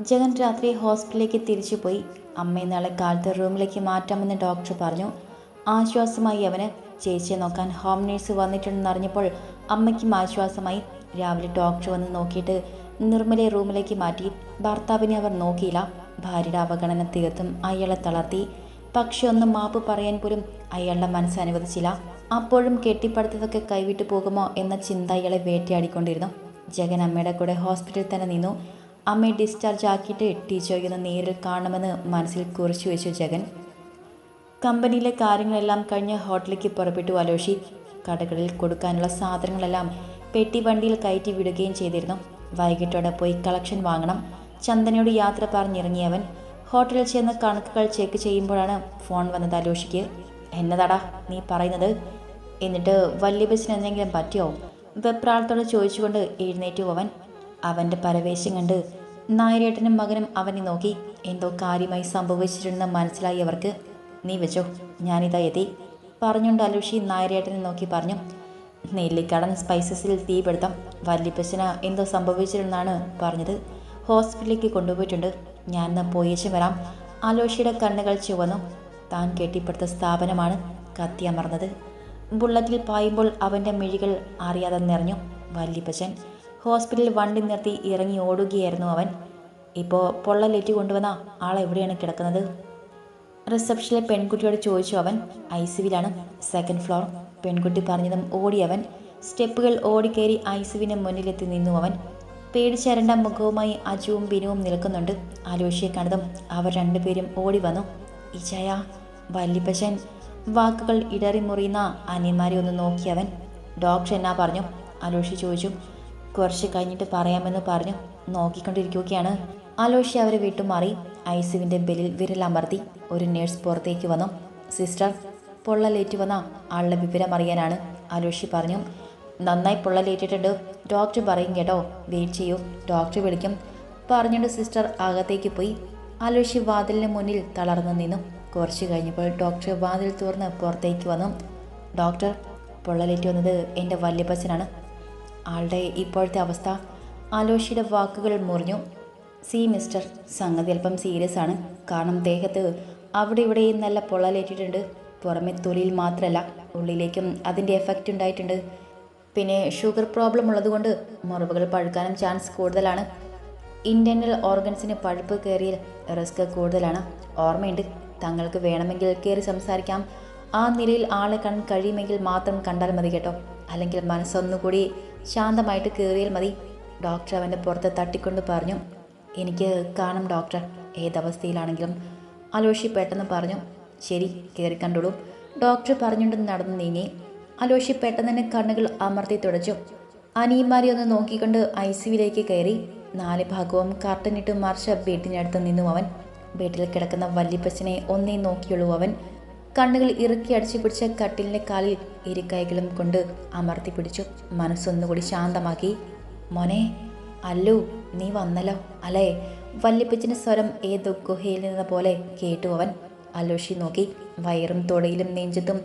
ജഗൻ രാത്രി ഹോസ്പിറ്റലിലേക്ക് തിരിച്ചു പോയി അമ്മയെ നാളെ കാലത്ത് റൂമിലേക്ക് മാറ്റാമെന്ന് ഡോക്ടർ പറഞ്ഞു. ആശ്വാസമായി അവന് ചേച്ചിയെ നോക്കാൻ ഹോം നേഴ്സ് വന്നിട്ടുണ്ടെന്ന് അറിഞ്ഞപ്പോൾ അമ്മയ്ക്കും ആശ്വാസമായി. രാവിലെ ഡോക്ടർ വന്ന് നോക്കിയിട്ട് നിർമ്മലയെ റൂമിലേക്ക് മാറ്റി. ഭർത്താവിനെ അവർ നോക്കിയില്ല. ഭാര്യയുടെ അവഗണന തീർത്തും അയാളെ തളർത്തി. പക്ഷെ ഒന്നും മാപ്പ് പറയാൻ പോലും അയാളുടെ മനസ്സ് അനുവദിച്ചില്ല. അപ്പോഴും കെട്ടിപ്പടുത്തതൊക്കെ കൈവിട്ടു പോകുമോ എന്ന ചിന്ത അയാളെ വേട്ടയാടിക്കൊണ്ടിരുന്നു. ജഗൻ അമ്മയുടെ കൂടെ ഹോസ്പിറ്റലിൽ തന്നെ നിന്നു. അമ്മയെ ഡിസ്ചാർജ് ആക്കിയിട്ട് ടീച്ചറൊന്ന് നേരിൽ കാണണമെന്ന് മനസ്സിൽ കുറിച്ചു വെച്ചു ജഗൻ. കമ്പനിയിലെ കാര്യങ്ങളെല്ലാം കഴിഞ്ഞ് ഹോട്ടലിലേക്ക് പുറപ്പെട്ടു അലോഷി. കടകളിൽ കൊടുക്കാനുള്ള സാധനങ്ങളെല്ലാം പെട്ടി വണ്ടിയിൽ കയറ്റി വിടുകയും ചെയ്തിരുന്നു. വൈകിട്ടോടെ പോയി കളക്ഷൻ വാങ്ങണം. ചന്ദനയോട് യാത്ര പറഞ്ഞിറങ്ങിയവൻ. ഹോട്ടലിൽ ചെന്ന് കണക്കുകൾ ചെക്ക് ചെയ്യുമ്പോഴാണ് ഫോൺ വന്നത് അലോഷിക്ക്. എന്നതാടാ നീ പറയുന്നത്? എന്നിട്ട് വലിയ ബസ്സിന് എന്തെങ്കിലും പറ്റിയോ? വെപ്രാളത്തോട് ചോദിച്ചുകൊണ്ട് എഴുന്നേറ്റു അവൻ. അവന്റെ പരവേശം കണ്ട് നായരേട്ടനും മകനും അവനെ നോക്കി. എന്തോ കാര്യമായി സംഭവിച്ചിട്ടുണ്ടെന്ന് മനസ്സിലായി അവർക്ക്. നീ വെച്ചോ ഞാനിതാ എത്തി പറഞ്ഞുകൊണ്ട് അലുഷി നായരേട്ടനെ നോക്കി പറഞ്ഞു. നെല്ലിക്കടൻ സ്പൈസസിൽ തീപിടുത്തം വല്ലിപ്പശന എന്തോ സംഭവിച്ചിട്ടുണ്ടെന്നാണ് പറഞ്ഞത്. ഹോസ്പിറ്റലിലേക്ക് കൊണ്ടുപോയിട്ടുണ്ട്. ഞാൻ പോയേച്ചും വരാം. അലോഷിയുടെ കണ്ണുകൾ ചുവന്നു. താൻ കെട്ടിപ്പടുത്ത സ്ഥാപനമാണ് കത്തിയമർന്നത് ബുള്ളറ്റിൽ പായുമ്പോൾ അവന്റെ മിഴികൾ അറിയാതെ നിറഞ്ഞു. വല്യപ്പച്ചൻ ഹോസ്പിറ്റലിൽ വണ്ടി നിർത്തി ഇറങ്ങി ഓടുകയായിരുന്നു അവൻ. ഇപ്പോൾ പൊള്ളലേറ്റ് കൊണ്ടുവന്ന ആൾ എവിടെയാണ് കിടക്കുന്നത്? റിസപ്ഷനിലെ പെൺകുട്ടിയോട് ചോദിച്ചു അവൻ. ഐ സിവിലാണ് സെക്കൻഡ് ഫ്ലോർ പെൺകുട്ടി പറഞ്ഞതും ഓടിയവൻ സ്റ്റെപ്പുകൾ ഓടിക്കേറി ഐ സിവിന് മുന്നിലെത്തി നിന്നു അവൻ. പേടിച്ചരണ്ട മുഖവുമായി അജുവും ബിനുവും നിൽക്കുന്നുണ്ട്. ആലോഷിയെ കണ്ടതും അവർ രണ്ടുപേരും ഓടി വന്നു. ഇജയ വല്ലിപ്പശൻ വാക്കുകൾ ഇടറി മുറിയുന്ന അനിയന്മാരെ ഒന്ന് നോക്കിയവൻ ഡോക്ടർ എന്നാ പറഞ്ഞു? അലോഷി ചോദിച്ചു. കുറച്ച് കഴിഞ്ഞിട്ട് പറയാമെന്ന് പറഞ്ഞു നോക്കിക്കൊണ്ടിരിക്കുകയാണ്. അലോഷി അവരെ വിട്ടുമാറി ഐസുവിന്റെ ബെല്ലിൽ വിരലമർത്തി ഒരു നേഴ്സ് പുറത്തേക്ക് വന്നു. സിസ്റ്റർ പൊള്ളലേറ്റ് വന്ന ആളുടെ വിവരം അറിയാനാണ് അലോഷി പറഞ്ഞു. നന്നായി പൊള്ളലേറ്റിട്ടുണ്ട്. ഡോക്ടർ പറയും കേട്ടോ വെയിറ്റ് ചെയ്യൂ ഡോക്ടർ വിളിക്കും. പറഞ്ഞുകൊണ്ട് സിസ്റ്റർ അകത്തേക്ക് പോയി. അലോഷി വാതിലിന് മുന്നിൽ തളർന്നു നിന്നു. കുറച്ച് കഴിഞ്ഞപ്പോൾ ഡോക്ടർ വാതിൽ തുറന്ന് പുറത്തേക്ക് വന്നു. ഡോക്ടർ പൊള്ളലേറ്റ് വന്നത് എന്റെ വല്യപ്പച്ചനാണ്. ആളുടെ ഇപ്പോഴത്തെ അവസ്ഥ ആലോഷിയുടെ വാക്കുകൾ മുറിഞ്ഞു. സി മിസ്റ്റർ സംഗതി അല്പം സീരിയസ് ആണ്. കാരണം ദേഹത്ത് അവിടെ ഇവിടെയും നല്ല പൊള്ളലേറ്റിട്ടുണ്ട്. പുറമെ തൊലിയിൽ മാത്രമല്ല ഉള്ളിലേക്കും അതിന്റെ എഫക്റ്റ് ഉണ്ടായിട്ടുണ്ട്. പിന്നെ ഷുഗർ പ്രോബ്ലം ഉള്ളതുകൊണ്ട് മുറിവുകൾ പഴുക്കാനും ചാൻസ് കൂടുതലാണ്. ഇന്റേർണൽ ഓർഗൻസിന് പഴുപ്പ് കയറിയ റിസ്ക് കൂടുതലാണ്. ഓർമ്മയുണ്ട് തങ്ങൾക്ക് വേണമെങ്കിൽ കയറി സംസാരിക്കാം. ആ നിലയിൽ ആളെ കാണാൻ കഴിയുമെങ്കിൽ മാത്രം കണ്ടാൽ മതി കേട്ടോ. അല്ലെങ്കിൽ മനസ്സൊന്നുകൂടി ശാന്തമായിട്ട് കയറിയാൽ മതി. ഡോക്ടർ അവന്റെ പുറത്ത് തട്ടിക്കൊണ്ട് പറഞ്ഞു എനിക്ക് കാണും ഡോക്ടർ. ഏതവസ്ഥയിലാണെങ്കിലും. അലോഷി പെട്ടെന്ന് പറഞ്ഞു ശരി കയറി കണ്ടോളൂ. ഡോക്ടർ പറഞ്ഞുകൊണ്ട് നടന്നു നീങ്ങി. അലോഷി പെട്ടെന്ന് തന്നെ കണ്ണുകൾ അമർത്തി തുടച്ചു. അനിയന്മാരെ ഒന്ന് നോക്കിക്കൊണ്ട് ഐ സിയുവിലേക്ക് കയറി. നാല് ഭാഗവും കർട്ടനിട്ട് മറിച്ച ബെഡിനടുത്ത് നിന്നു അവൻ. ബെഡിൽ കിടക്കുന്ന വല്യപ്പച്ചനെ ഒന്നേ നോക്കിയുള്ളൂ അവൻ. കണ്ണുകൾ ഇറുക്കി അടിച്ചു പിടിച്ച കട്ടിലിന്റെ കാലിൽ ഇരുകൈകളും കൊണ്ട് അമർത്തി പിടിച്ചു. മനസ്സൊന്നുകൂടി ശാന്തമാക്കി. മോനെ അല്ലു നീ വന്നല്ലോ അല്ലേ? വല്യപ്പച്ചന്റെ സ്വരം ഏതോ ഗുഹയിൽ നിന്ന പോലെ കേട്ടു അവൻ. അലോഷി നോക്കി. വയറും തൊടയിലും നെഞ്ചത്തും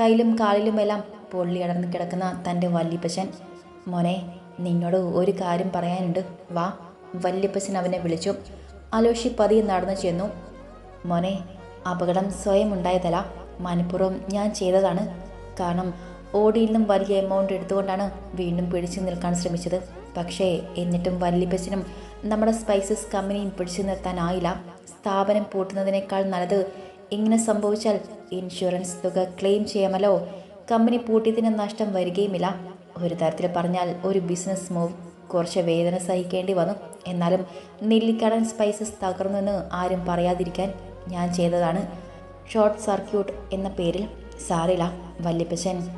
കയ്യിലും കാലിലുമെല്ലാം പൊള്ളിയടർന്ന് കിടക്കുന്ന തന്റെ വല്യപ്പച്ചൻ. മോനെ നിന്നോട് ഒരു കാര്യം പറയാനുണ്ട്. വാ. വല്യപ്പച്ചൻ അവനെ വിളിച്ചു. അലോഷി പതിയെ നടന്നു ചെന്നു. മോനെ അപകടം സ്വയം ഉണ്ടായതല്ല മനഃപൂർവം ഞാൻ ചെയ്തതാണ്. കാരണം ഓടിയിൽ നിന്നും വലിയ എമൗണ്ട് എടുത്തുകൊണ്ടാണ് വീണ്ടും പിടിച്ചു നിൽക്കാൻ ശ്രമിച്ചത്. പക്ഷേ എന്നിട്ടും വല്യപ്പച്ചനും നമ്മുടെ സ്പൈസസ് കമ്പനിയും പിടിച്ചു നിർത്താനായില്ല. സ്ഥാപനം പൂട്ടുന്നതിനേക്കാൾ നല്ലത് ഇങ്ങനെ സംഭവിച്ചാൽ ഇൻഷുറൻസ് തുക ക്ലെയിം ചെയ്യാമല്ലോ. കമ്പനി പൂട്ടിയതിന് നഷ്ടം വരികയുമില്ല. ഒരു തരത്തിൽ പറഞ്ഞാൽ ഒരു ബിസിനസ് മൂവ് കുറച്ച് വേദന സഹിക്കേണ്ടി വന്നു. എന്നാലും നെല്ലിക്കടൻ സ്പൈസസ് തകർന്നെന്ന് ആരും പറയാതിരിക്കാൻ ഞാൻ ചെയ്തതാണ്. ഷോർട്ട് സർക്യൂട്ട് എന്ന പേരിൽ സാറില്ല വല്യപ്പച്ചൻ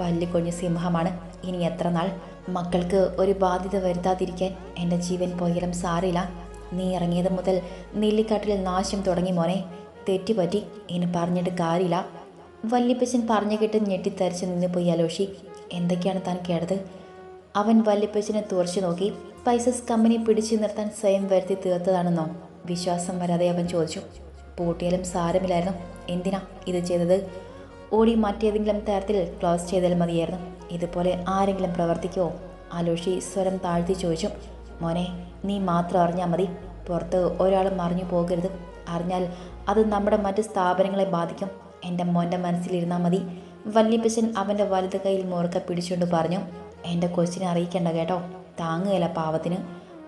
പല്ലിക്കൊഞ്ഞ് സിംഹമാണ്. ഇനി എത്ര നാൾ മക്കൾക്ക് ഒരു ബാധ്യത വരുത്താതിരിക്കാൻ എന്റെ ജീവൻ പോയാലും സാറില്ല നീ ഇറങ്ങിയത് മുതൽ നെല്ലിക്കാട്ടിൽ നാശം തുടങ്ങി മോനെ. തെറ്റുപറ്റി ഇനി പറഞ്ഞിട്ട് കാര്യമില്ല. വല്യപ്പച്ചൻ പറഞ്ഞു കേട്ട് ഞെട്ടിത്തരിച്ച് നിന്ന് പോയി അലോഷി. എന്തൊക്കെയാണ് താൻ കേട്ടത്? അവൻ വല്യപ്പച്ചനെ തുറച്ചു നോക്കി. പൈസസ് കമ്പനി പിടിച്ചു നിർത്താൻ സ്വയം വരുത്തി തീർത്തതാണെന്നോ വിശ്വാസം വരാതെ അവൻ ചോദിച്ചു. പൂട്ടിയാലും സാരമില്ലായിരുന്നു. എന്തിനാ ഇത് ചെയ്തത്? ഓടി മറ്റേതെങ്കിലും തരത്തിൽ ക്ലോസ് ചെയ്താൽ മതിയായിരുന്നു. ഇതുപോലെ ആരെങ്കിലും പ്രവർത്തിക്കുമോ ആലോഷി സ്വരം താഴ്ത്തി ചോദിച്ചു. മോനെ നീ മാത്രം അറിഞ്ഞാൽ മതി. പുറത്ത് ഒരാളും മറിഞ്ഞു പോകരുത്. അറിഞ്ഞാൽ അത് നമ്മുടെ മറ്റ് സ്ഥാപനങ്ങളെ ബാധിക്കും. എന്റെ മോന്റെ മനസ്സിലിരുന്നാൽ മതി. വല്യപ്പച്ചൻ അവന്റെ വലത് കയ്യിൽ മുറുക്ക പിടിച്ചുകൊണ്ട് പറഞ്ഞു. എന്റെ കൊച്ചിനെ അറിയിക്കേണ്ട കേട്ടോ. താങ്ങുകയില്ല പാവത്തിന്.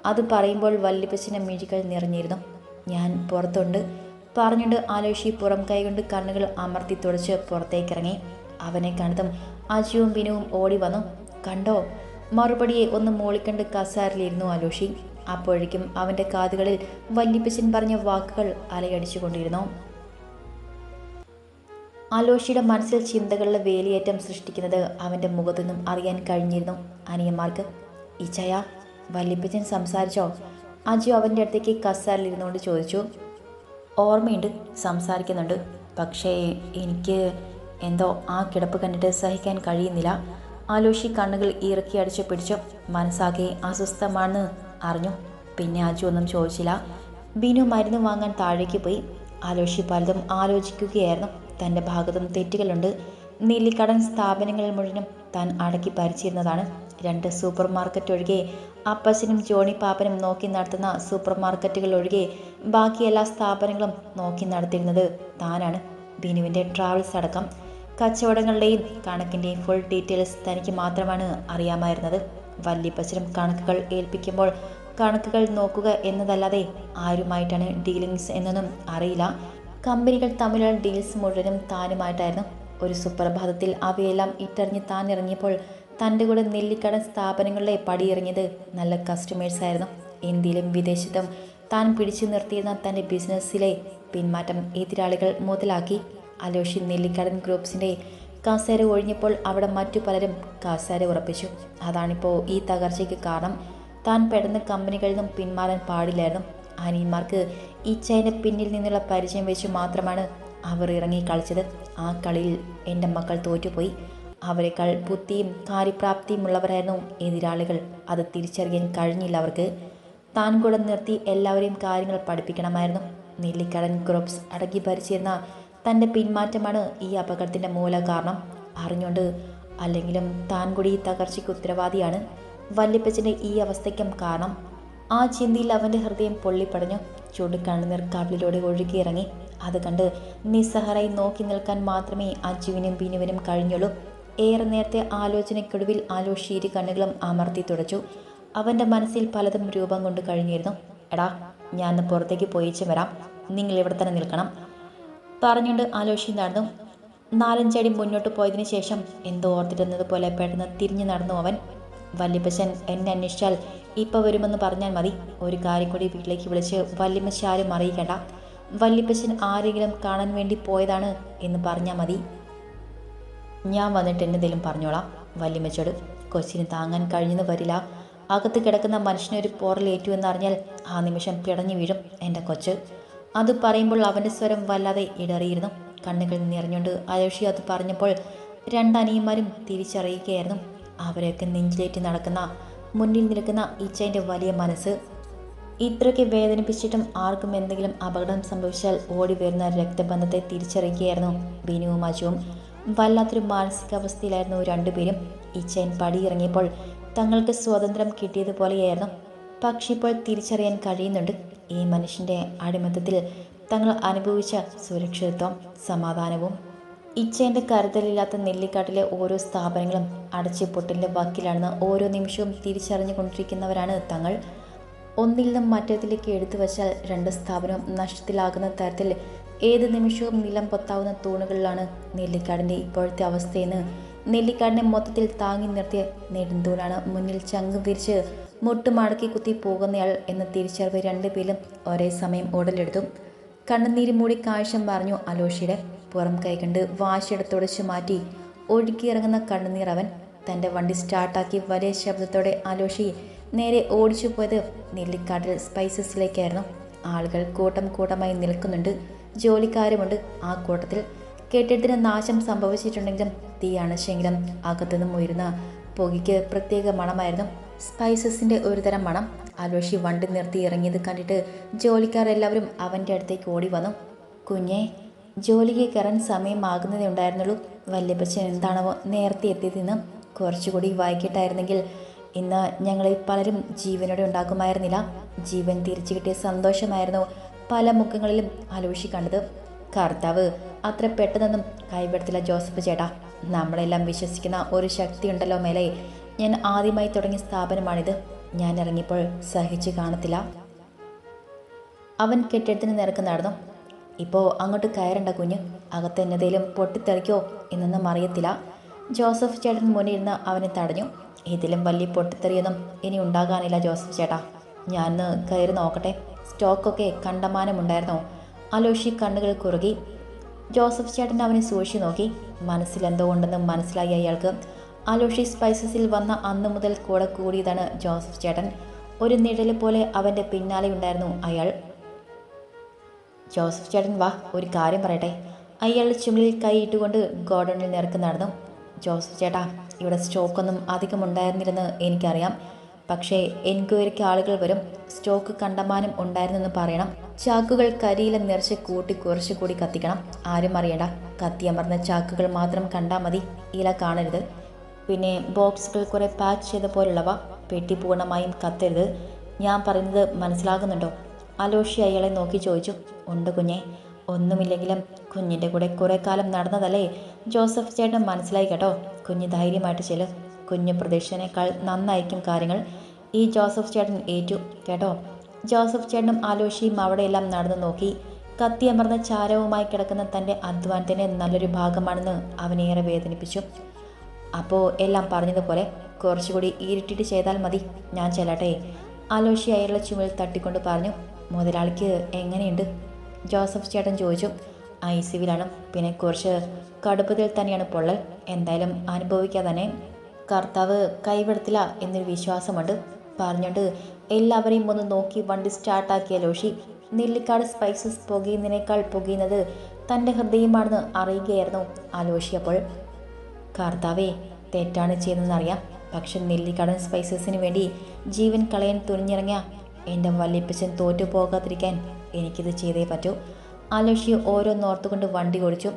അത് പറയുമ്പോൾ വല്യപ്പച്ചന്റെ മിഴികൾ നിറഞ്ഞിരുന്നു. ഞാൻ പുറത്തുണ്ട്. പറഞ്ഞുകൊണ്ട് ആലോഷി പുറം കൈകൊണ്ട് കണ്ണുകൾ അമർത്തി തുടച്ച് പുറത്തേക്കിറങ്ങി. അവനെ കണ്ടതും അജുവും ബിനുവും ഓടി വന്നു. കണ്ടോ? മറുപടിയെ ഒന്ന് മൂളിക്കണ്ട് കസാരിലിരുന്നു ആലോഷി അപ്പോഴേക്കും അവന്റെ കാതുകളിൽ വല്യപ്പച്ചൻ പറഞ്ഞ വാക്കുകൾ അലയടിച്ചുകൊണ്ടിരുന്നു. ആലോഷിയുടെ മനസ്സിൽ ചിന്തകളുടെ വേലിയേറ്റം സൃഷ്ടിക്കുന്നത് അവന്റെ മുഖത്തു നിന്നും അറിയാൻ കഴിഞ്ഞിരുന്നു. അനിയന്മാർക്ക് ഇച്ചയ വല്യപ്പച്ചൻ സംസാരിച്ചോ? അജു അവന്റെ അടുത്തേക്ക് കസാരിലിരുന്നുകൊണ്ട് ചോദിച്ചു. ഓർമ്മയുണ്ട് സംസാരിക്കുന്നുണ്ട്. പക്ഷേ എനിക്ക് എന്തോ ആ കിടപ്പ് കണ്ടിട്ട് സഹിക്കാൻ കഴിയുന്നില്ല. ആലോഷി കണ്ണുകൾ ഇറക്കി അടിച്ച് പിടിച്ചു. മനസ്സാകെ അസ്വസ്ഥമാണെന്ന് അറിഞ്ഞു. പിന്നെ അജു ഒന്നും ചോദിച്ചില്ല. ബിനു മരുന്ന് വാങ്ങാൻ താഴേക്ക് പോയി. ആലോഷി പലതും ആലോചിക്കുകയായിരുന്നു. തന്റെ ഭാഗത്തും തെറ്റുകളുണ്ട്. നെല്ലിക്കടൻ സ്ഥാപനങ്ങളിൽ മുഴുവനും താൻ അടക്കി ഭരിച്ചിരുന്നതാണ്. രണ്ട് സൂപ്പർ മാർക്കറ്റ് ഒഴികെ അപ്പച്ചനും ജോണി പാപ്പനും നോക്കി നടത്തുന്ന സൂപ്പർ മാർക്കറ്റുകൾ ഒഴികെ ബാക്കി എല്ലാ സ്ഥാപനങ്ങളും നോക്കി നടത്തിയിരുന്നത് താനാണ്. ബിനുവിന്റെ ട്രാവൽസ് അടക്കം കച്ചവടങ്ങളുടെയും കണക്കിന്റെയും ഫുൾ ഡീറ്റെയിൽസ് തനിക്ക് മാത്രമാണ് അറിയാമായിരുന്നത്. വല്യപ്പച്ചനും കണക്കുകൾ ഏൽപ്പിക്കുമ്പോൾ കണക്കുകൾ നോക്കുക എന്നതല്ലാതെ ആരുമായിട്ടാണ് ഡീലിങ്സ് എന്നൊന്നും അറിയില്ല. കമ്പനികൾ തമ്മിലുള്ള ഡീൽസ് മുഴുവനും താനുമായിട്ടായിരുന്നു. ഒരു സുപ്രഭാതത്തിൽ അവയെല്ലാം ഇട്ടറിഞ്ഞ് താൻ ഇറങ്ങിയപ്പോൾ തന്റെ കൂടെ നെല്ലിക്കട സ്ഥാപനങ്ങളിലെ പടിയിറങ്ങിയത് നല്ല കസ്റ്റമേഴ്സ് ആയിരുന്നു. ഇന്ത്യയിലും വിദേശത്തും താൻ പിടിച്ചു നിർത്തിയിരുന്ന തന്റെ ബിസിനസ്സിലെ പിന്മാറ്റം എതിരാളികൾ മുതലാക്കി. അലോഷി നെല്ലിക്കടൻ ഗ്രൂപ്പ്സിന്റെ കാസേര ഒഴിഞ്ഞപ്പോൾ അവിടെ മറ്റു പലരും കാസേര ഉറപ്പിച്ചു. അതാണിപ്പോൾ ഈ തകർച്ചയ്ക്ക് കാരണം. താൻ പെടുന്ന കമ്പനികളിൽ നിന്നും പിന്മാറാൻ പാടില്ലായിരുന്നു. അനിയന്മാർക്ക് ഈ ചൈന പിന്നിൽ നിന്നുള്ള പരിചയം വെച്ച് മാത്രമാണ് അവർ ഇറങ്ങി കളിച്ചത്. ആ കളിയിൽ എന്റെ മക്കൾ തോറ്റുപോയി. അവരെക്കാൾ ബുദ്ധിയും കാര്യപ്രാപ്തിയും ഉള്ളവരായിരുന്നു എതിരാളികൾ. അത് തിരിച്ചറിയാൻ കഴിഞ്ഞില്ല അവർക്ക്. താൻ കൂടെ നിർത്തി എല്ലാവരെയും കാര്യങ്ങൾ പഠിപ്പിക്കണമായിരുന്നു. നെല്ലിക്കടൻ ക്രോപ്സ് അടക്കി ഭരിച്ചിരുന്ന തന്റെ പിന്മാറ്റമാണ് ഈ അപകടത്തിന്റെ മൂല കാരണം. അറിഞ്ഞുകൊണ്ട് അല്ലെങ്കിലും താൻ കൂടി ഈ തകർച്ചയ്ക്ക് ഉത്തരവാദിയാണ്. വല്യപ്പച്ചന്റെ ഈ അവസ്ഥയ്ക്കും കാരണം. ആ ചിന്തയിൽ അവന്റെ ഹൃദയം പൊള്ളിപ്പടഞ്ഞു. ചൂട് കണ്ണുനീർ കാവിലൂടെ ഒഴുകിയിറങ്ങി. അത് കണ്ട് നിസ്സഹാരായി നോക്കി നിൽക്കാൻ മാത്രമേ അജുവിനും ബിനുവിനും കഴിഞ്ഞുള്ളൂ. ഏറെ നേരത്തെ ആലോചനയ്ക്കൊടുവിൽ ആലോഷീരി കണ്ണുകളും അമർത്തി തുടച്ചു. അവന്റെ മനസ്സിൽ പലതും രൂപം കൊണ്ട് കഴിഞ്ഞിരുന്നു. എടാ ഞാൻ പുറത്തേക്ക് പോയിച്ചു വരാം. നിങ്ങൾ ഇവിടെ തന്നെ നിൽക്കണം. പറഞ്ഞുകൊണ്ട് ആലോഷി നടന്നു. നാലഞ്ചടി മുന്നോട്ട് പോയതിനു ശേഷം എന്തോ ഓർത്തിരുന്നത് പോലെ പെട്ടെന്ന് തിരിഞ്ഞു നടന്നു അവൻ. വല്യപ്പശൻ എന്നെ അന്വേഷിച്ചാൽ ഇപ്പോൾ വരുമെന്ന് പറഞ്ഞാൽ മതി. ഒരു കാര്യം കൂടി വീട്ടിലേക്ക് വിളിച്ച് വല്യമ്മച്ച ആരും അറിയിക്കണ്ട. വല്യപ്പശൻ ആരെങ്കിലും കാണാൻ വേണ്ടി പോയതാണ് എന്ന് പറഞ്ഞാൽ മതി. ഞാൻ വന്നിട്ട് എന്തെങ്കിലും പറഞ്ഞോളാം. വല്യമ്മച്ചോട് കൊച്ചിന് താങ്ങാൻ കഴിഞ്ഞെന്ന് വരില്ല. അകത്ത് കിടക്കുന്ന മനുഷ്യനൊരു പോറലേറ്റു എന്നറിഞ്ഞാൽ ആ നിമിഷം പിടഞ്ഞു വീഴും എന്റെ കൊച്ച്. അത് പറയുമ്പോൾ അവന്റെ സ്വരം വല്ലാതെ ഇടറിയിരുന്നു. കണ്ണുകൾ നിറഞ്ഞുകൊണ്ട് അയോഷി അത് പറഞ്ഞപ്പോൾ രണ്ടനിയന്മാരും തിരിച്ചറിയുകയായിരുന്നു. അവരെയൊക്കെ നെഞ്ചിലേറ്റി നടക്കുന്ന മുന്നിൽ നിൽക്കുന്ന ഈച്ചേന്റെ വലിയ മനസ്സ്. ഇത്രയ്ക്ക് വേദനിപ്പിച്ചിട്ടും ആർക്കും എന്തെങ്കിലും അപകടം സംഭവിച്ചാൽ ഓടി വരുന്ന രക്തബന്ധത്തെ തിരിച്ചറിയുകയായിരുന്നു ബിനുവും അജുവും. വല്ലാത്തൊരു മാനസികാവസ്ഥയിലായിരുന്നു രണ്ടുപേരും. ഈ ചെയിൻ പടിയിറങ്ങിയപ്പോൾ തങ്ങൾക്ക് സ്വാതന്ത്ര്യം കിട്ടിയതുപോലെയായിരുന്നു. പക്ഷെ ഇപ്പോൾ തിരിച്ചറിയാൻ കഴിയുന്നുണ്ട്. ഈ മനുഷ്യന്റെ അടിമത്തത്തിൽ തങ്ങൾ അനുഭവിച്ച സുരക്ഷിതത്വം സമാധാനവും ഇച്ചേന്റെ കരുതലില്ലാത്ത നെല്ലിക്കാട്ടിലെ ഓരോ സ്ഥാപനങ്ങളും അടച്ചു പൊട്ടിന്റെ വക്കിലാണെന്ന് ഓരോ നിമിഷവും തിരിച്ചറിഞ്ഞുകൊണ്ടിരിക്കുന്നവരാണ് തങ്ങൾ. ഒന്നിൽ നിന്നും മറ്റേതിലേക്ക് എടുത്തു വച്ചാൽ രണ്ട് സ്ഥാപനം നഷ്ടത്തിലാകുന്ന തരത്തിൽ ഏത് നിമിഷവും നിലം പൊത്താവുന്ന തൂണുകളിലാണ് നെല്ലിക്കാടിന്റെ ഇപ്പോഴത്തെ അവസ്ഥയെന്ന് നെല്ലിക്കാടിനെ മൊത്തത്തിൽ താങ്ങി നിർത്തിയ നെടുന്തൂണാണ് മുന്നിൽ ചങ്കും മുട്ട് മുട്ടുമടക്കി കുത്തി പോകുന്നയാൾ എന്ന തിരിച്ചറിവ് രണ്ടുപേരും ഒരേ സമയം ഉടലെടുത്തു. കണ്ണുനീര് മൂടി കാഴ്ചം പറഞ്ഞു അലോഷിയുടെ പുറം കൈകണ്ട് വാശിയെടുത്തുടച്ചു മാറ്റി ഒഴുക്കിയിറങ്ങുന്ന കണ്ണുനീർ അവൻ തന്റെ വണ്ടി സ്റ്റാർട്ടാക്കി വലിയ ശബ്ദത്തോടെ അലോഷി നേരെ ഓടിച്ചു പോയത് നെല്ലിക്കാട്ടിൽ സ്പൈസസിലേക്കായിരുന്നു. ആളുകൾ കൂട്ടം കൂട്ടമായി നിൽക്കുന്നുണ്ട്. ജോലിക്കാരുമുണ്ട്. ആ കൂട്ടത്തിൽ കെട്ടിടത്തിന് നാശം സംഭവിച്ചിട്ടുണ്ടെങ്കിലും തീയാണ് അണച്ചെങ്കിലും അകത്തുനിന്നും ഉയരുന്ന പുകയ്ക്ക് പ്രത്യേക മണമായിരുന്നു. സ്പൈസസിന്റെ ഒരുതരം മണം. അലോഷി വണ്ടി നിർത്തി ഇറങ്ങിയത് കണ്ടിട്ട് ജോലിക്കാരെല്ലാവരും അവന്റെ അടുത്തേക്ക് ഓടി വന്നു. കുഞ്ഞെ ജോലിക്ക് കയറാൻ സമയമാകുന്നതേ ഉണ്ടായിരുന്നുള്ളൂ. വല്യപ്പച്ചൻ എന്താണോ നേരത്തെ എത്തിയതെന്ന് കുറച്ചുകൂടി വൈകിട്ടായിരുന്നെങ്കിൽ ഇന്ന് ഞങ്ങളിൽ പലരും ജീവനോടെ ഉണ്ടാക്കുമായിരുന്നില്ല ജീവൻ തിരിച്ചു കിട്ടിയ സന്തോഷമായിരുന്നു. പല മുഖങ്ങളിലും ആലോചിക്കേണ്ടത് കണ്ടത് കർത്താവ് അത്ര പെട്ടെന്നൊന്നും കൈവിടത്തില്ല ജോസഫ് ചേട്ടാ. നമ്മളെല്ലാം വിശ്വസിക്കുന്ന ഒരു ശക്തി ഉണ്ടല്ലോ മേലെ. ഞാൻ ആദ്യമായി തുടങ്ങിയ സ്ഥാപനമാണിത്. ഞാൻ ഇറങ്ങിയപ്പോൾ സഹിച്ചു കാണത്തില്ല. അവൻ കെട്ടിടത്തിന് നിരക്ക് നടന്നു. ഇപ്പോൾ അങ്ങോട്ട് കയറണ്ട കുഞ്ഞ്. അകത്ത് എന്നതേലും പൊട്ടിത്തെറിക്കോ എന്നൊന്നും അറിയത്തില്ല. ജോസഫ് ചേട്ടൻ മുന്നിൽ ഇരുന്ന് അവനെ തടഞ്ഞു. ഇതിലും വലിയ പൊട്ടിത്തെറിയൊന്നും ഇനി ഉണ്ടാകാനില്ല ജോസഫ് ചേട്ടാ. ഞാൻ കയറി നോക്കട്ടെ. സ്റ്റോക്കൊക്കെ കണ്ടമാനമുണ്ടായിരുന്നോ. അലോഷി കണ്ണുകൾ കുറുകി. ജോസഫ് ചേട്ടൻ അവനെ സൂക്ഷിച്ചു നോക്കി. മനസ്സിൽ എന്തോ ഉണ്ടെന്ന് മനസ്സിലായി അയാൾക്ക്. അലോഷി സ്പൈസസിൽ വന്ന അന്ന് മുതൽ കൂടെ കൂടിയതാണ് ജോസഫ് ചേട്ടൻ. ഒരു നിഴൽ പോലെ അവന്റെ പിന്നാലെ ഉണ്ടായിരുന്നു അയാൾ. ജോസഫ് ചേട്ടൻ വാ ഒരു കാര്യം പറയട്ടെ. അയാൾ ചുമലിൽ കൈയിട്ടുകൊണ്ട് ഗോഡണിൽ നിരക്ക് നടന്നു. ജോസഫ് ചേട്ടാ ഇവിടെ സ്റ്റോക്കൊന്നും അധികം ഉണ്ടായിരുന്നില്ലെന്ന് എനിക്കറിയാം. പക്ഷേ എൻക്വയറിക്ക് ആളുകൾ വരും. സ്റ്റോക്ക് കണ്ടമാനം ഉണ്ടായിരുന്നെന്ന് പറയണം. ചാക്കുകൾ കരിയില നിറച്ച് കൂട്ടി കുറച്ച് കൂടി കത്തിക്കണം. ആരും അറിയണ്ട. കത്തിയമർന്ന ചാക്കുകൾ മാത്രം കണ്ടാൽ മതി. ഇല കാണരുത്. പിന്നെ ബോക്സുകൾ കുറേ പാക്ക് ചെയ്ത പോലുള്ളവ. പെട്ടി പൂർണമായും കത്തരുത്. ഞാൻ പറയുന്നത് മനസ്സിലാകുന്നുണ്ടോ? അലോഷി അയാളെ നോക്കി ചോദിച്ചു. ഉണ്ട് കുഞ്ഞെ. ഒന്നുമില്ലെങ്കിലും കുഞ്ഞിന്റെ കൂടെ കുറെ കാലം നടന്നതല്ലേ? ജോസഫ് ചേട്ടൻ മനസ്സിലായി കേട്ടോ. കുഞ്ഞ് ധൈര്യമായിട്ട് ചെല്ല്. കുഞ്ഞ് പ്രതീക്ഷനേക്കാൾ നന്നായിരിക്കും കാര്യങ്ങൾ. ഈ ജോസഫ് ചേട്ടൻ ഏറ്റു. കേട്ടോ? ജോസഫ് ചേട്ടനും ആലോഷിയും അവിടെയെല്ലാം നടന്നു നോക്കി. കത്തിയമർന്ന ചാരവുമായി കിടക്കുന്ന തന്റെ അധ്വാനത്തിന്റെ നല്ലൊരു ഭാഗമാണെന്ന് അവനേറെ വേദനിപ്പിച്ചു. അപ്പോൾ എല്ലാം പറഞ്ഞതുപോലെ കുറച്ചുകൂടി ഇരുട്ടിട്ട് ചെയ്താൽ മതി. ഞാൻ ചെല്ലട്ടെ. ആലോഷി അയാളുടെ ചുമൽ തട്ടിക്കൊണ്ട് പറഞ്ഞു മുതലാളിക്ക് എങ്ങനെയുണ്ട്? ജോസഫ് ചേട്ടൻ ചോദിച്ചു ഐ സിവിലാണ് പിന്നെ കുറച്ച് കടുപ്പത്തിൽ തന്നെയാണ് പൊള്ളൽ. എന്തായാലും അനുഭവിക്കാതെ തന്നെ കർത്താവ് കൈവിടത്തില്ല എന്നൊരു വിശ്വാസമുണ്ട്. പറഞ്ഞുകൊണ്ട് എല്ലാവരെയും ഒന്ന് നോക്കി വണ്ടി സ്റ്റാർട്ടാക്കിയ ലോഷി നെല്ലിക്കാട് സ്പൈസസ് പുകയുന്നതിനേക്കാൾ പുകയുന്നത് തന്റെ ഹൃദയമാണെന്ന് അറിയുകയായിരുന്നു ആ ലോഷി അപ്പോൾ. കർത്താവേ തെറ്റാണ് ചെയ്യുന്നതെന്നറിയാം പക്ഷെ നെല്ലിക്കാടൻ സ്പൈസസിന് വേണ്ടി ജീവൻ കളയാൻ തുനിഞ്ഞിറങ്ങിയ എന്റെ വല്ലിപ്പച്ചൻ തോറ്റു പോകാതിരിക്കാൻ എനിക്കിത് ചെയ്തേ പറ്റൂ. ആലോഷി ഓരോന്നോർത്തുകൊണ്ട് വണ്ടി ഓടിച്ചു.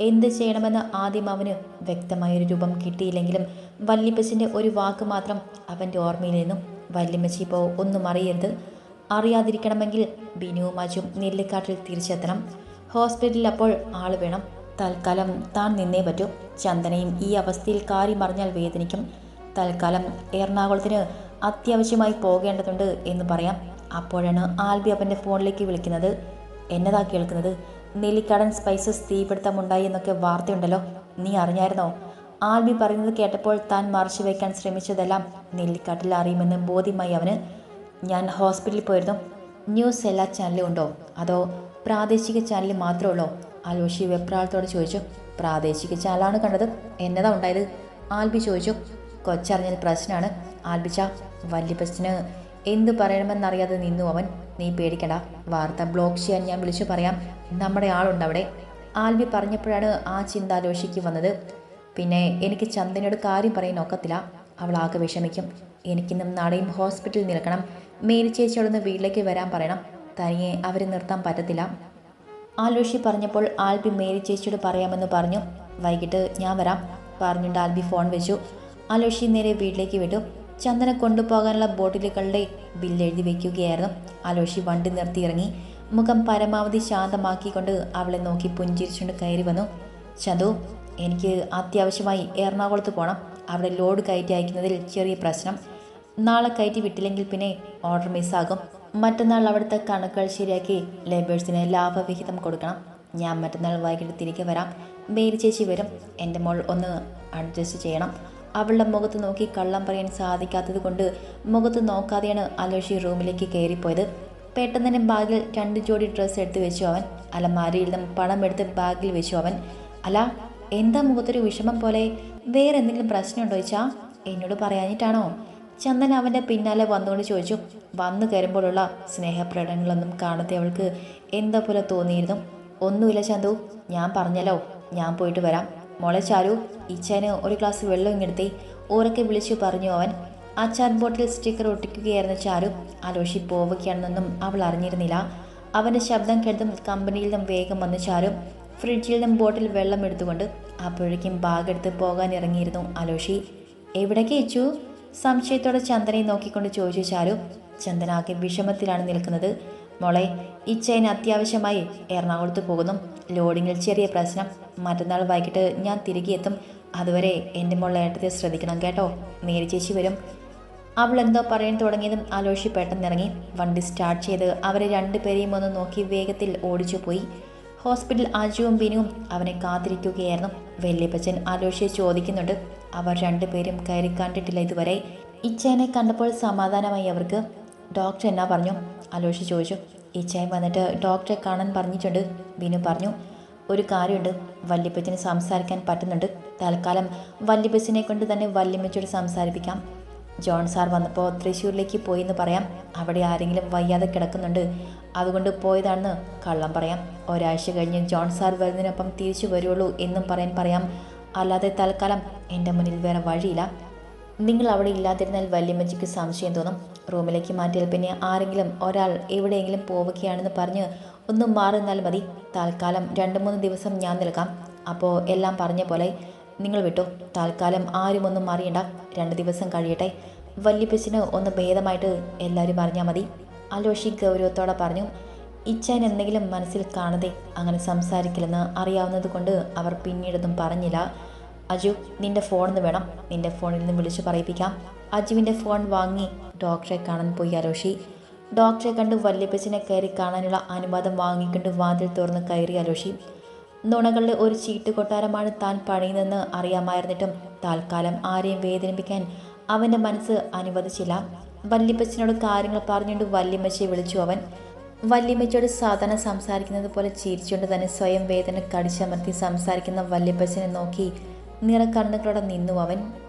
എന്ത് ചെയ്യണമെന്ന് ആദ്യം അവന് വ്യക്തമായൊരു രൂപം കിട്ടിയില്ലെങ്കിലും വല്യപ്പച്ചന്റെ ഒരു വാക്ക് മാത്രം അവന്റെ ഓർമ്മയിൽ നിന്നും വല്യമ്മച്ചി ഇപ്പോൾ ഒന്നും അറിയരുത്. അറിയാതിരിക്കണമെങ്കിൽ ബിനുവും അജും നെല്ലിക്കാട്ടിൽ തിരിച്ചെത്തണം. ഹോസ്പിറ്റലിൽ അപ്പോൾ ആൾ വേണം. തൽക്കാലം താൻ നിന്നേ പറ്റൂ. ചന്ദനയും ഈ അവസ്ഥയിൽ കാര്യം അറിഞ്ഞാൽ വേദനിക്കും. തൽക്കാലം എറണാകുളത്തിന് അത്യാവശ്യമായി പോകേണ്ടതുണ്ട് എന്ന് പറയാം. അപ്പോഴാണ് ആൽബി അവന്റെ ഫോണിലേക്ക് വിളിക്കുന്നത്. എന്നതാ കേൾക്കുന്നത്? നെല്ലിക്കടൻ സ്പൈസസ് തീപിടുത്തമുണ്ടായി എന്നൊക്കെ വാർത്തയുണ്ടല്ലോ. നീ അറിഞ്ഞായിരുന്നോ? ആൽബി പറയുന്നത് കേട്ടപ്പോൾ താൻ മറച്ചു വയ്ക്കാൻ ശ്രമിച്ചതെല്ലാം നെല്ലിക്കാട്ടിൽ അറിയുമെന്ന് ബോധ്യമായി അവന്. ഞാൻ ഹോസ്പിറ്റലിൽ പോയിരുന്നു. ന്യൂസ് എല്ലാ ചാനലും ഉണ്ടോ? അതോ പ്രാദേശിക ചാനൽ മാത്രമേ ഉള്ളോ? അലോഷി വെപ്രാളത്തോട് ചോദിച്ചു. പ്രാദേശിക ചാനലാണ് കണ്ടത്. എന്നതാ ഉണ്ടായത്? ആൽബി ചോദിച്ചു. കൊച്ചറിഞ്ഞത് പ്രശ്നമാണ്. ആൽബിച്ച വല്യപ്പച്ചന് എന്ത് പറയണമെന്നറിയാതെ നിന്നു അവൻ. നീ പേടിക്കണ്ട. വാർത്ത ബ്ലോക്ക് ചെയ്യാൻ ഞാൻ വിളിച്ചു പറയാം. നമ്മുടെ ആളുണ്ട് അവിടെ. ആൽബി പറഞ്ഞപ്പോഴാണ് ആ ചിന്ത ആലോഷിക്ക് വന്നത്. പിന്നെ എനിക്ക് ചന്ദനയോട് കാര്യം പറയാൻ ഒക്കത്തില്ല. അവൾ ആകെ വിഷമിക്കും. എനിക്കിന്നും നാളെയും ഹോസ്പിറ്റലിൽ നിൽക്കണം. മേരി ചേച്ചിയോടൊന്ന് വീട്ടിലേക്ക് വരാൻ പറയണം. തനിയെ അവരെ നിർത്താൻ പറ്റത്തില്ല. ആലോഷി പറഞ്ഞപ്പോൾ ആൽബി മേരി ചേച്ചിയോട് പറയാമെന്ന് പറഞ്ഞു. വൈകിട്ട് ഞാൻ വരാം. പറഞ്ഞുകൊണ്ട് ആൽബി ഫോൺ വെച്ചു. ആലോഷി നേരെ വീട്ടിലേക്ക് വിട്ടു. ചന്ദന കൊണ്ടുപോകാനുള്ള ബോട്ടിലുകളുടെ ബില്ല് എഴുതി വെക്കുകയായിരുന്നു. ആലോഷി വണ്ടി നിർത്തി ഇറങ്ങി മുഖം പരമാവധി ശാന്തമാക്കിക്കൊണ്ട് അവളെ നോക്കി പുഞ്ചിരിച്ചുകൊണ്ട് കയറി വന്നു. ചതു എനിക്ക് അത്യാവശ്യമായി എറണാകുളത്ത് പോകണം അവിടെ ലോഡ് കയറ്റി അയക്കുന്നതിൽ ചെറിയ പ്രശ്നം. നാളെ കയറ്റി വിട്ടില്ലെങ്കിൽ പിന്നെ ഓർഡർ മിസ്സാകും. മറ്റന്നാൾ അവിടുത്തെ കണക്കുകൾ ശരിയാക്കി ലേബേഴ്സിന് ലാഭവിഹിതം കൊടുക്കണം. ഞാൻ മറ്റന്നാൾ വൈകിട്ട് തിരികെ വരാം. മേരി ചേച്ചി വരും. എന്റെ മോൾ ഒന്ന് അഡ്ജസ്റ്റ് ചെയ്യണം. അവളുടെ മുഖത്ത് നോക്കി കള്ളം പറയാൻ സാധിക്കാത്തത് കൊണ്ട് മുഖത്ത് നോക്കാതെയാണ് അലോഷി റൂമിലേക്ക് കയറിപ്പോയത്. പെട്ടെന്ന് തന്നെ ബാഗിൽ രണ്ട് ജോഡി ഡ്രസ്സ് എടുത്ത് വെച്ചു അവൻ. അലമാരിയിൽ നിന്നും പണം എടുത്ത് ബാഗിൽ വെച്ചു അവൻ. അല്ല എന്താ മുഖത്തൊരു വിഷമം പോലെ? വേറെ എന്തെങ്കിലും പ്രശ്നമുണ്ടോ ചോദിച്ചാ എന്നോട് പറയാഞ്ഞിട്ടാണോ? ചന്ദൻ അവന്റെ പിന്നാലെ വന്നുകൊണ്ട് ചോദിച്ചു. വന്നു കയറുമ്പോഴുള്ള സ്നേഹപ്രകടനങ്ങളൊന്നും കാണാതെ അവൾക്ക് എന്താ പോലെ തോന്നിയിരുന്നു. ഒന്നുമില്ല ചന്തു ഞാൻ പറഞ്ഞല്ലോ. ഞാൻ പോയിട്ട് വരാം. മോളെ ചാരു ഈച്ചാന് ഒരു ഗ്ലാസ് വെള്ളം ഇങ്ങെടുത്തേ. ഊരൊക്കെ വിളിച്ചു പറഞ്ഞു അവൻ. ആ ചാറ്റ് ബോട്ടിൽ സ്റ്റിക്കർ ഒട്ടിക്കുകയായിരുന്ന ചാരു ആലോഷി പോവുകയാണെന്നൊന്നും അവൾ അറിഞ്ഞിരുന്നില്ല. അവന്റെ ശബ്ദം കേട്ടതും കമ്പനിയിൽ നിന്നും വേഗം വന്ന് ചാരു ഫ്രിഡ്ജിൽ നിന്നും ബോട്ടിൽ വെള്ളം എടുത്തുകൊണ്ട് അപ്പോഴേക്കും ബാഗെടുത്ത് പോകാൻ ഇറങ്ങിയിരുന്നു അലോഷി. എവിടേക്ക് ഇച്ചു സംശയത്തോടെ ചന്ദനയെ നോക്കിക്കൊണ്ട് ചോദിച്ചു ചാരു. ചന്ദനാകെ വിഷമത്തിലാണ് നിൽക്കുന്നത്. മോളെ ഈ ചെയിൻ അത്യാവശ്യമായി എറണാകുളത്ത് പോകുന്നു. ലോഡിങ്ങിൽ ചെറിയ പ്രശ്നം. മറ്റന്നാൾ വൈകിട്ട് ഞാൻ തിരികെ എത്തും. അതുവരെ എന്റെ മോളെ ഏട്ടത്തെ ശ്രദ്ധിക്കണം കേട്ടോ. മേരി ചേച്ചി വരും. അവൾ എന്തോ പറയാൻ തുടങ്ങിയതും ആലോഷി പെട്ടെന്നിറങ്ങി വണ്ടി സ്റ്റാർട്ട് ചെയ്ത് അവരെ രണ്ടുപേരെയും ഒന്ന് നോക്കി വേഗത്തിൽ ഓടിച്ചു പോയി. ഹോസ്പിറ്റൽ അജുവും ബിനുവും അവനെ കാത്തിരിക്കുകയായിരുന്നു. വല്യപ്പച്ചൻ ആലോഷിയെ ചോദിക്കുന്നുണ്ട്. അവർ രണ്ടുപേരും കയറി കണ്ടിട്ടില്ല ഇതുവരെ. ഇച്ചേനെ കണ്ടപ്പോൾ സമാധാനമായി അവർക്ക്. ഡോക്ടർ എന്നാ പറഞ്ഞു? അലോഷി ചോദിച്ചു. ഇച്ചായൻ വന്നിട്ട് ഡോക്ടറെ കാണാൻ പറഞ്ഞിട്ടുണ്ട്. ബിനു പറഞ്ഞു ഒരു കാര്യമുണ്ട്. വല്യപ്പച്ചന് സംസാരിക്കാൻ പറ്റുന്നുണ്ട്. തൽക്കാലം വല്യപ്പച്ചനെ കൊണ്ട് തന്നെ വല്യമ്മച്ചോട് സംസാരിപ്പിക്കാം. ജോൺ സാർ വന്നപ്പോൾ തൃശ്ശൂരിലേക്ക് പോയി എന്ന് പറയാം. അവിടെ ആരെങ്കിലും വയ്യാതെ കിടക്കുന്നുണ്ട്. അതുകൊണ്ട് പോയതാണെന്ന് കള്ളം പറയാം. ഒരാഴ്ച കഴിഞ്ഞ് ജോൺ സാർ വരുന്നതിനൊപ്പം തിരിച്ചു വരുള്ളൂ എന്നും പറയാൻ പറയാം. അല്ലാതെ തൽക്കാലം എന്റെ മുന്നിൽ വേറെ വഴിയില്ല. നിങ്ങൾ അവിടെ ഇല്ലാതിരുന്നാൽ വല്യമ്മച്ചിക്ക് സംശയം തോന്നും. റൂമിലേക്ക് മാറ്റിയാൽ പിന്നെ ആരെങ്കിലും ഒരാൾ എവിടെയെങ്കിലും പോവുകയാണെന്ന് പറഞ്ഞ് ഒന്നും മാറുന്നാൽ മതി. താൽക്കാലം രണ്ട് മൂന്ന് ദിവസം ഞാൻ നിൽക്കാം. അപ്പോൾ എല്ലാം പറഞ്ഞ പോലെ നിങ്ങൾ വിട്ടോ. താൽക്കാലം ആരും ഒന്നും അറിയണ്ട രണ്ട് ദിവസം കഴിയട്ടെ. വല്യപ്പച്ചിന് ഒന്ന് ഭേദമായിട്ട് എല്ലാവരും അറിഞ്ഞാൽ മതി. അലോഷി ഗൗരവത്തോടെ പറഞ്ഞു ഇച്ചാൻ എന്തെങ്കിലും മനസ്സിൽ കാണാതെ അങ്ങനെ സംസാരിക്കില്ലെന്ന് അറിയാവുന്നത് കൊണ്ട് അവർ പിന്നീടൊന്നും പറഞ്ഞില്ല. അജു നിന്റെ ഫോണിന്ന് വേണം. നിന്റെ ഫോണിൽ നിന്ന് വിളിച്ചു പറയിപ്പിക്കാം. അജുവിന്റെ ഫോൺ വാങ്ങി ഡോക്ടറെ കാണാൻ പോയി അലോഷി ഡോക്ടറെ കണ്ട് വല്യപ്പച്ചനെ കയറി കാണാനുള്ള അനുവാദം വാങ്ങിക്കൊണ്ട് വാതിൽ തുറന്ന് കയറി അലോഷി നുണകളുടെ ഒരു ചീട്ട് കൊട്ടാരമാണ് താൻ പണിയുന്നതെന്ന് അറിയാമായിരുന്നിട്ടും താൽക്കാലം ആരെയും വേദനിപ്പിക്കാൻ അവന്റെ മനസ്സ് അനുവദിച്ചില്ല. വല്യപ്പച്ചനോട് കാര്യങ്ങൾ പറഞ്ഞുകൊണ്ട് വല്യമ്മച്ചയെ വിളിച്ചു അവൻ. വല്യമ്മച്ചോട് സാധാരണ സംസാരിക്കുന്നത് പോലെ ചിരിച്ചുകൊണ്ട് തന്നെ സ്വയം വേദന കടിച്ചമർത്തി സംസാരിക്കുന്ന വല്യപ്പച്ചനെ നോക്കി നിറക്കണ്ണുകളോടെ നിന്നു അവൻ.